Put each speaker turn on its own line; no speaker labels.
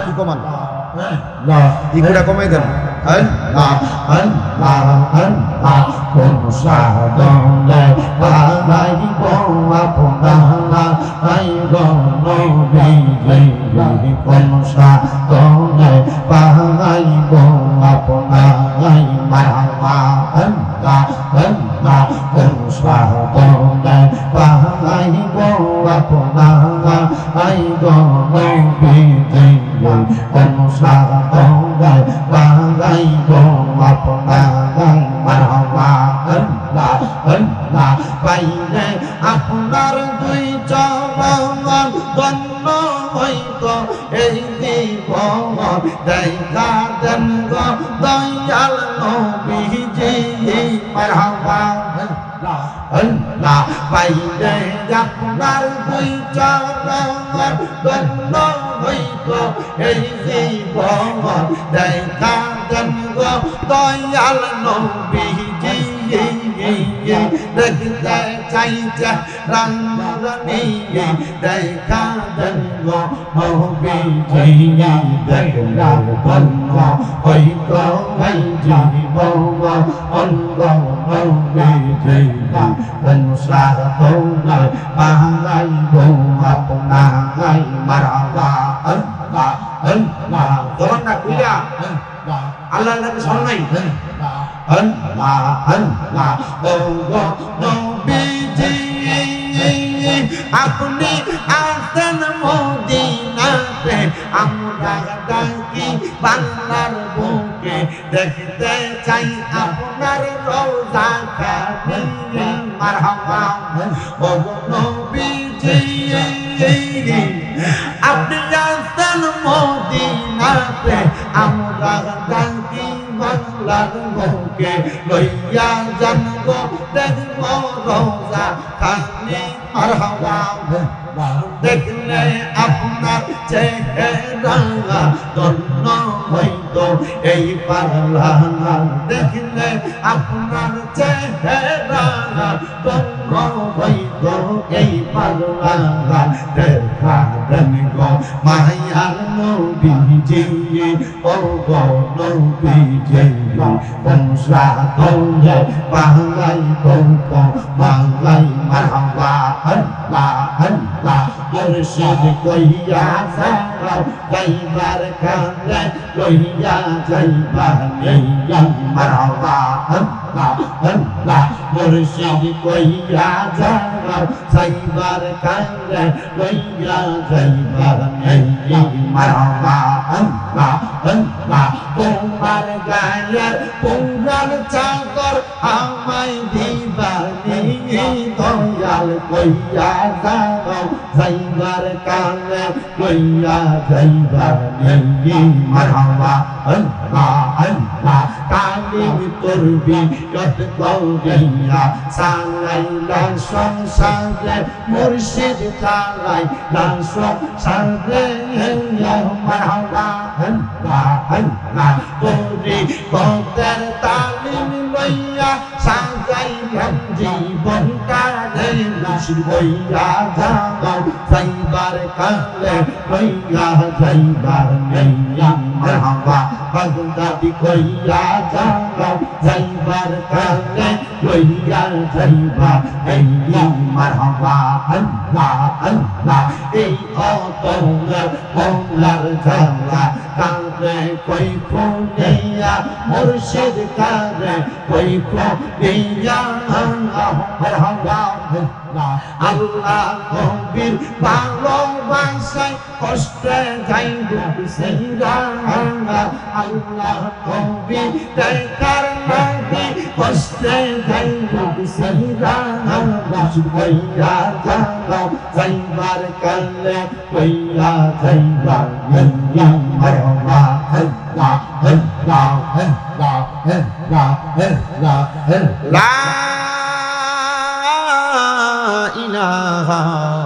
একটু
না ইগুড়া কমাই দেন Allah, Allah, Allah. Cùng xa đông lệ ba lai con la cùng đa la ai con nô vi vi vi cùng xa đông lệ ba lai con la cùng đa lai ma ma ấn ta ấn ta cùng xa đông lệ ba lai con la cùng đa la ai con nô vi vi vi cùng xa đông lệ ba পাইলে আপনার দুই চরণ ধন্য হইত এই জীবন দেখা দেন গো দয়াল নবীজি মারহাবা আল্লাহ পাইলে আপনার দুই চরণ ধন্য হইত এই জীবন দেখা দেন গো দয়াল নবীজি দেখতে চাইছে রানী দেখা দেন গো নবীজি দেখলা ধন্য হইত এই জীবন অঙ্গ নবীজি অনুসার তোমরা পাহাই গো আপনাই মারাবা আল্লাহ আল্লাহ জবানটা খুইলা আল্লাহর নামে স্মরণ নাই আল্লাহ আল্লাহ গো নবীজি আপনি আসেন মদিনাতে আমরা ডাকি বাংলার বুকে দেখতে চাই আপনার রোজা খানি মারহাবা ও নবীজি আপনি আসেন মদিনাতে বাংলার বুকে লইয়া জানব দেখব রোজা খানি মারহাবা দেখলে আপনার চেহারা ধন্য হইত। এই পারলা দেখলে আপনার চেহারা ধন্য হইত। এই পারলা দেখা দেন গো মায়ার নবীজি। ও গো নবীজি বংশা তোলে বাংলাই বংক বাংলাই মারহাবা আল্লাহ আল্লাহ। মুর্শিদ কইয়া সারাও গাইবার কালে লইয়া যাইবা নেইয়া মারহাবা আল্লাহ আল্লাহ মুর্শিদ কইয়া যারাও যাইবার কালে লইয়া যাইবা নেইয়া মারহাবা আল্লাহ আল্লাহ তোমার গায়ের পৌরার চাদর আমায় দিবানি দয়াল কইয়া যাও যাইবার কালে কইয়া যাইবার নেই মারহাবা আল্লাহ আল্লাহ কালিম করবি কত গৌরিয়া সালাইলা সংসারে মুর্শিদ চালাইলা সংসারে মারহাবা আল্লাহ আল্লাহ তোরি কতের তালিম লইয়া সাজাইলাম জীবনটা রে মুর্শিদ কইয়া যাও যাইবার কালে কইয়া যাইবার নেইয়া মারহাবা বাগদাদি কইয়া যাও যাইবার কালে কইয়া যাইবা নেইয়া মারহাবা আল্লাহ আল্লাহ এই অতঙ্গের মৌলার জালা কালে কই ফুনিয়া মুর্শিদ কালে কই ফুনিয়া মারহাবা আল্লাহ কবির ভালোবাসায় কষ্টে যাইব সেইরা আল্লাহ কবির দেখার নাকি কষ্টে যাইব সেইরা কইয়া যাও যাইবার কালে কইয়া যাইবার ইয়া মারহাবা আল্লাহ আল্লাহ আল্লাহ আল্লাহ আল্লাহ আল্লাহ ইলাহা